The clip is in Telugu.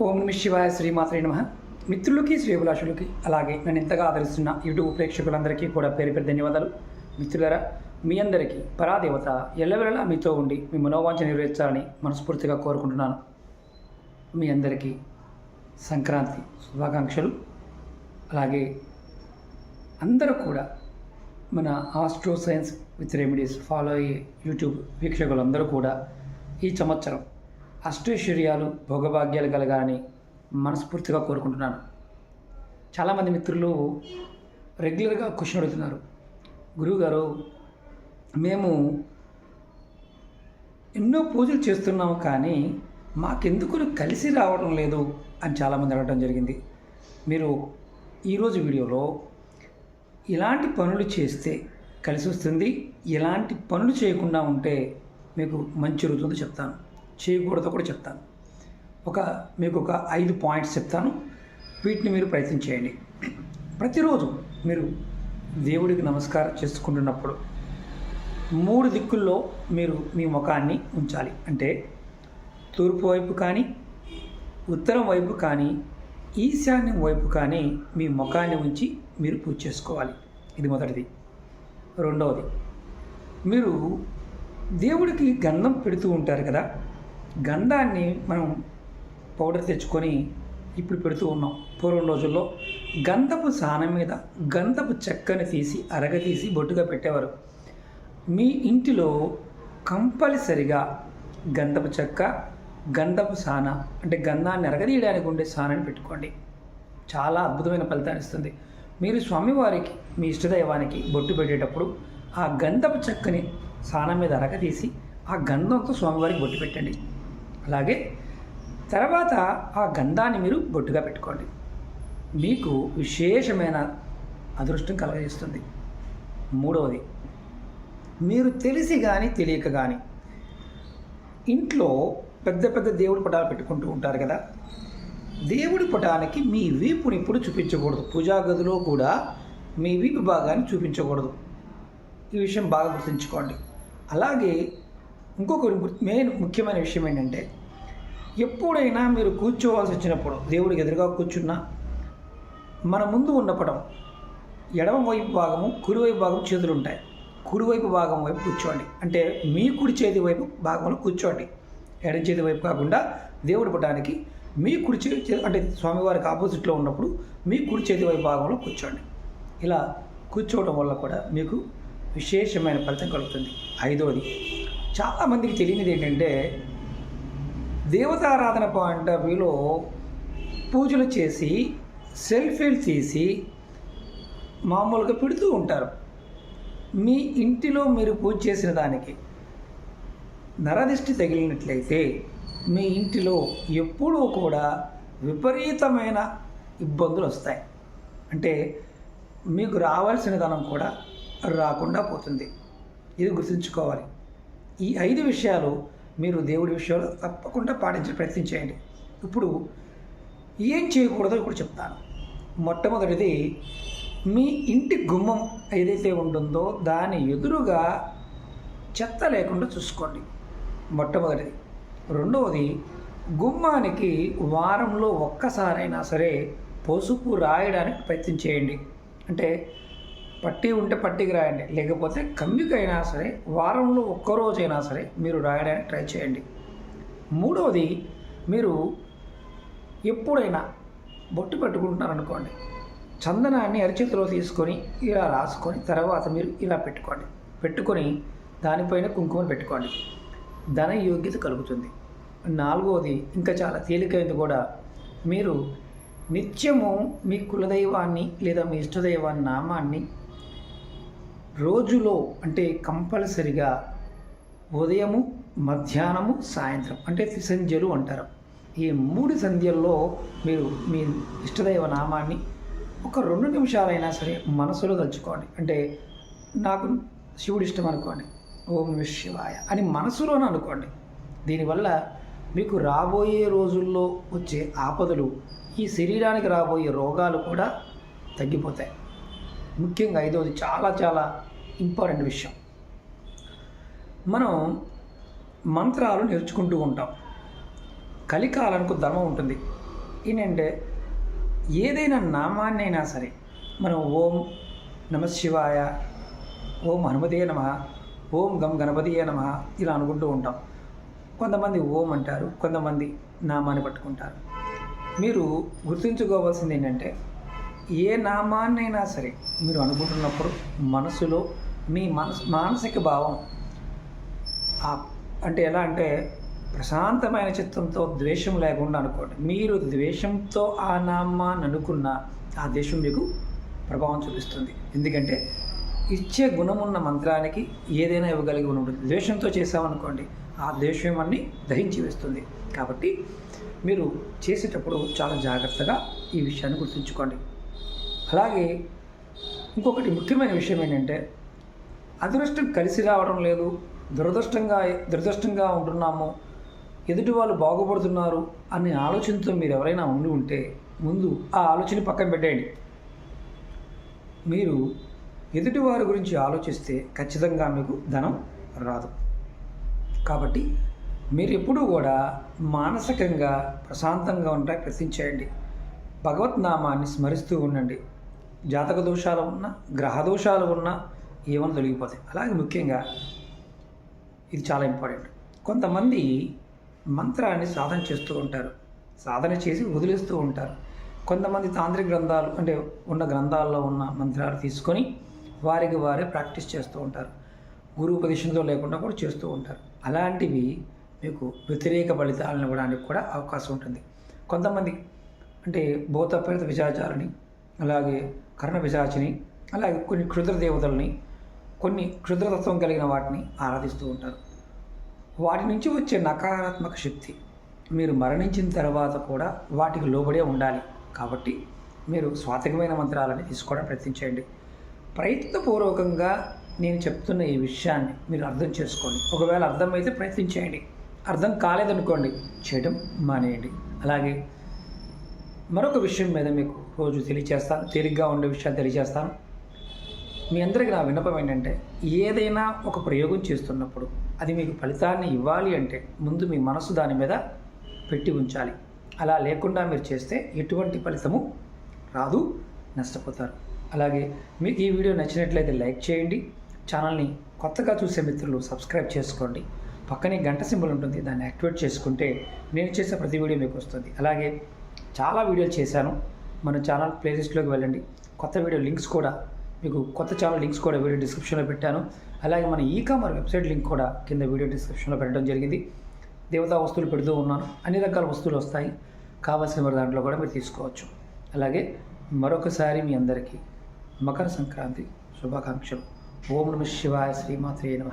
ఓం నమ శివాయ శ్రీమాత్రే నమ. మిత్రులకి శ్రీభిలాషులకి అలాగే నన్ను ఇంతగా ఆదరిస్తున్న యూట్యూబ్ ప్రేక్షకులందరికీ కూడా పేరు పేరు ధన్యవాదాలు. మిత్రులరా మీ అందరికీ పరాదేవత ఎల్లవెల్లలా మీతో ఉండి మీ మనోవాంఛ నెరవేర్చాలని మనస్ఫూర్తిగా కోరుకుంటున్నాను. మీ అందరికీ సంక్రాంతి శుభాకాంక్షలు. అలాగే అందరూ కూడా మన astro science with remedies follow అయ్యే యూట్యూబ్ వీక్షకులందరూ కూడా ఈ సంవత్సరం అష్టైశ్వర్యాలు భోగభాగ్యాలు కలగాలని మనస్ఫూర్తిగా కోరుకుంటున్నాను. చాలామంది మిత్రులు రెగ్యులర్గా క్వశ్చన్ అడుగుతున్నారు. గురువుగారు మేము ఎన్నో పూజలు చేస్తున్నాము కానీ మాకెందుకు కలిసి రావడం లేదు అని చాలామంది అడగడం జరిగింది. మీరు ఈరోజు వీడియోలో ఇలాంటి పనులు చేస్తే కలిసి వస్తుంది ఇలాంటి పనులు చేయకుండా ఉంటే మీకు మంచి జరుగుతుందో చెప్తాను. చేయకూడదో కూడా చెప్తాను. ఒక మీకు ఒక ఐదు పాయింట్స్ చెప్తాను. వీటిని మీరు ప్రయత్నం చేయండి. ప్రతిరోజు మీరు దేవుడికి నమస్కారం చేసుకుంటున్నప్పుడు మూడు దిక్కుల్లో మీరు మీ ముఖాన్ని ఉంచాలి. అంటే తూర్పు వైపు కానీ ఉత్తరం వైపు కానీ ఈశాన్యం వైపు కానీ మీ ముఖాన్ని ఉంచి మీరు పూజ చేసుకోవాలి. ఇది మొదటిది. రెండవది మీరు దేవుడికి గంధం పెడుతూ ఉంటారు కదా గంధాన్ని మనం పౌడర్ తెచ్చుకొని ఇప్పుడు పెడుతూ ఉన్నాం. పూర్వం రోజుల్లో గంధపు సానం మీద గంధపు చెక్కని తీసి అరగతీసి బొట్టుగా పెట్టేవారు. మీ ఇంటిలో కంపల్సరిగా గంధపు చెక్క గంధపు సాన అంటే గంధాన్ని అరగదీయడానికి ఉండే సానాన్ని పెట్టుకోండి. చాలా అద్భుతమైన ఫలితాన్ని ఇస్తుంది. మీరు స్వామివారికి మీ ఇష్టదైవానికి బొట్టు పెట్టేటప్పుడు ఆ గంధపు చెక్కని సానం మీద అరగదీసి ఆ గంధంతో స్వామివారికి బొట్టు పెట్టండి. అలాగే తర్వాత ఆ గంధాన్ని మీరు బొట్టుగా పెట్టుకోండి. మీకు విశేషమైన అదృష్టం కలగజేస్తుంది. మూడవది మీరు తెలిసి కానీ తెలియక కానీ ఇంట్లో పెద్ద పెద్ద దేవుడి పటాలు పెట్టుకుంటూ ఉంటారు కదా దేవుడి పటానికి మీ వీపుని ఇప్పుడు చూపించకూడదు. పూజా గదిలో కూడా మీ వీపు భాగాన్ని చూపించకూడదు. ఈ విషయం బాగా గుర్తుంచుకోండి. అలాగే ఇంకొక మెయిన్ ముఖ్యమైన విషయం ఏంటంటే ఎప్పుడైనా మీరు కూర్చోవాల్సి వచ్చినప్పుడు దేవుడికి ఎదురుగా కూర్చున్నా మన ముందు ఉన్న పటం ఎడమ వైపు భాగము కుడివైపు భాగం చేతులు ఉంటాయి. కుడివైపు భాగం వైపు కూర్చోండి. అంటే మీ కుడి చేతి వైపు భాగంలో కూర్చోండి. ఎడం చేతి వైపు కాకుండా దేవుడి పటానికి మీ కుడి చేతి అంటే స్వామివారికి ఆపోజిట్లో ఉన్నప్పుడు మీ కుడి చేతి వైపు భాగంలో కూర్చోండి. ఇలా కూర్చోవడం వల్ల కూడా మీకు విశేషమైన ఫలితం కలుగుతుంది. ఐదవది చాలామందికి తెలియనిది ఏంటంటే దేవతారాధన పాయింట్ ఆఫ్ వ్యూలో పూజలు చేసి సెల్ఫీలు తీసి మామూలుగా పెడుతూ ఉంటారు. మీ ఇంటిలో మీరు పూజ చేసిన దానికి నరదిష్టి తగిలినట్లయితే మీ ఇంటిలో ఎప్పుడూ కూడా విపరీతమైన ఇబ్బందులు వస్తాయి. అంటే మీకు రావాల్సిన ధనం కూడా రాకుండా పోతుంది. ఇది గుర్తుంచుకోవాలి. ఈ ఐదు విషయాలు మీరు దేవుడి విషయంలో తప్పకుండా పాటించే ప్రయత్నం చేయండి. ఇప్పుడు ఏం చేయకూడదో ఇప్పుడు చెప్తాను. మొట్టమొదటిది మీ ఇంటి గుమ్మం ఏదైతే ఉంటుందో దాని ఎదురుగా చెత్త లేకుండా చూసుకోండి. మొట్టమొదటిది. రెండవది గుమ్మానికి వారంలో ఒక్కసారైనా సరే పసుపు రాయడానికి ప్రయత్నం చేయండి. అంటే పట్టి ఉంటే పట్టికి రాయండి. లేకపోతే కమ్మికైనా సరే వారంలో ఒక్కరోజైనా సరే మీరు రాయడానికి ట్రై చేయండి. మూడవది మీరు ఎప్పుడైనా బొట్టు పెట్టుకుంటున్నారనుకోండి. చందనాన్ని అరిచేతిలో తీసుకొని ఇలా రాసుకొని తర్వాత మీరు ఇలా పెట్టుకోండి. పెట్టుకొని దానిపైన కుంకుమను పెట్టుకోండి. ధన యోగ్యత కలుగుతుంది. నాలుగవది ఇంకా చాలా తేలికైంది కూడా మీరు నిత్యము మీ కులదైవాన్ని లేదా మీ ఇష్టదైవాన్ని నామాన్ని రోజులో అంటే కంపల్సరిగా ఉదయము మధ్యాహ్నము సాయంత్రం అంటే త్రిసంధ్యలు అంటారు. ఈ మూడు సంధ్యల్లో మీరు మీ ఇష్టదైవ నామాన్ని ఒక రెండు నిమిషాలైనా సరే మనసులో తలుచుకోండి. అంటే నాకు శివుడు ఇష్టం అనుకోండి. ఓం శివాయ అని మనసులోనే అనుకోండి. దీనివల్ల మీకు రాబోయే రోజుల్లో వచ్చే ఆపదలు ఈ శరీరానికి రాబోయే రోగాలు కూడా తగ్గిపోతాయి. ముఖ్యంగా ఐదవది చాలా చాలా ఇంపార్టెంట్ విషయం. మనం మంత్రాలు నేర్చుకుంటూ ఉంటాం. కలికాలానికి ధర్మం ఉంటుంది. ఏంటంటే ఏదైనా నామాన్ని అయినా సరే మనం ఓం నమ శివాయ ఓం హనుమతే నమ ఓం గం గణపతియే నమ ఇలా అనుకుంటూ ఉంటాం. కొంతమంది ఓం అంటారు కొంతమంది నామాన్ని పట్టుకుంటారు. మీరు గుర్తుంచుకోవాల్సింది ఏంటంటే ఏ నామాన్నైనా సరే మీరు అనుకుంటున్నప్పుడు మనసులో మీ మనసు మానసిక భావం అంటే ఎలా అంటే ప్రశాంతమైన చిత్తంతో ద్వేషం లేకుండా అనుకోండి. మీరు ద్వేషంతో ఆ నామాన్ని అనుకున్న ఆ దేశం మీకు ప్రభావం చూపిస్తుంది. ఎందుకంటే ఇచ్చే గుణమున్న మంత్రానికి ఏదైనా ఇవ్వగలిగి ఉంటుంది. ద్వేషంతో చేసామనుకోండి ఆ ద్వేషం అన్ని దహించి వేస్తుంది. కాబట్టి మీరు చేసేటప్పుడు చాలా జాగ్రత్తగా ఈ విషయాన్ని గుర్తుంచుకోండి. అలాగే ఇంకొకటి ముఖ్యమైన విషయం ఏంటంటే అదృష్టం కలిసి రావడం లేదు దురదృష్టంగా దురదృష్టంగా ఉంటున్నాము ఎదుటి వాళ్ళు బాగుపడుతున్నారు అనే ఆలోచనతో మీరు ఎవరైనా ఉండి ఉంటే ముందు ఆ ఆలోచన పక్కన పెట్టేయండి. మీరు ఎదుటి వారి గురించి ఆలోచిస్తే ఖచ్చితంగా మీకు ధనం రాదు. కాబట్టి మీరు ఎప్పుడూ కూడా మానసికంగా ప్రశాంతంగా ఉంటాయి ప్రశ్నించేయండి. భగవత్ నామాన్ని స్మరిస్తూ ఉండండి. జాతక దోషాలు ఉన్నా గ్రహ దోషాలు ఉన్నా ఏమైనా తొలగిపోతాయి. అలాగే ముఖ్యంగా ఇది చాలా ఇంపార్టెంట్. కొంతమంది మంత్రాన్ని సాధన చేస్తూ ఉంటారు. సాధన చేసి వదిలేస్తూ ఉంటారు. కొంతమంది తాంత్రిక గ్రంథాలు అంటే ఉన్న గ్రంథాల్లో ఉన్న మంత్రాలు తీసుకొని వారికి వారే ప్రాక్టీస్ చేస్తూ ఉంటారు. గురువు ఉపదేశంతో లేకుండా కూడా చేస్తూ ఉంటారు. అలాంటివి మీకు వ్యతిరేక ఫలితాలను ఇవ్వడానికి కూడా అవకాశం ఉంటుంది. కొంతమంది అంటే భూతప్రేత విచాచాలని అలాగే కర్ణ పిశాచిని అలాగే కొన్ని క్షుద్ర దేవతల్ని కొన్ని క్షుద్రతత్వం కలిగిన వాటిని ఆరాధిస్తూ ఉంటారు. వాటి నుంచి వచ్చే నకారాత్మక శక్తి మీరు మరణించిన తర్వాత కూడా వాటికి లోబడే ఉండాలి. కాబట్టి మీరు స్వాతికమైన మంత్రాలని తీసుకోవడం ప్రయత్నించండి ప్రయత్నపూర్వకంగా నేను చెప్తున్న ఈ విషయాన్ని మీరు అర్థం చేసుకోండి. ఒకవేళ అర్థమైతే ప్రయత్నించేయండి అర్థం కాలేదనుకోండి చేయడం మానేయండి. అలాగే మరొక విషయం మీద మీకు రోజు తెలియచేస్తాను తేలిగ్గా ఉండే విషయాలు తెలియజేస్తాను మీ అందరికీ నా విన్నపం ఏంటంటే ఏదైనా ఒక ప్రయోగం చేస్తున్నప్పుడు అది మీకు ఫలితాన్ని ఇవ్వాలి అంటే ముందు మీ మనసు దాని మీద పెట్టి ఉంచాలి. అలా లేకుండా మీరు చేస్తే ఎటువంటి ఫలితము రాదు నష్టపోతారు. అలాగే మీకు ఈ వీడియో నచ్చినట్లయితే లైక్ చేయండి. ఛానల్ని కొత్తగా చూసే మిత్రులు సబ్స్క్రైబ్ చేసుకోండి. పక్కనే గంట సింబల్ ఉంటుంది దాన్ని యాక్టివేట్ చేసుకుంటే నేను చేసే ప్రతి వీడియో మీకు వస్తుంది. అలాగే చాలా వీడియోలు చేశాను. మన ఛానల్ ప్లేలిస్ట్లోకి వెళ్ళండి. కొత్త వీడియో లింక్స్ కూడా మీకు కొత్త ఛానల్ లింక్స్ కూడా వీడియో డిస్క్రిప్షన్లో పెట్టాను. అలాగే మన ఈ కామర్ వెబ్సైట్ లింక్ కూడా కింద వీడియో డిస్క్రిప్షన్లో పెట్టడం జరిగింది. దేవతా వస్తువులు పెడుతూ ఉన్నాను. అన్ని రకాల వస్తువులు వస్తాయి. కావాల్సిన మరి దాంట్లో కూడా మీరు తీసుకోవచ్చు. అలాగే మరొకసారి మీ అందరికీ మకర సంక్రాంతి శుభాకాంక్షలు. ఓం నమ శివాయ శ్రీమాత్రే నమ.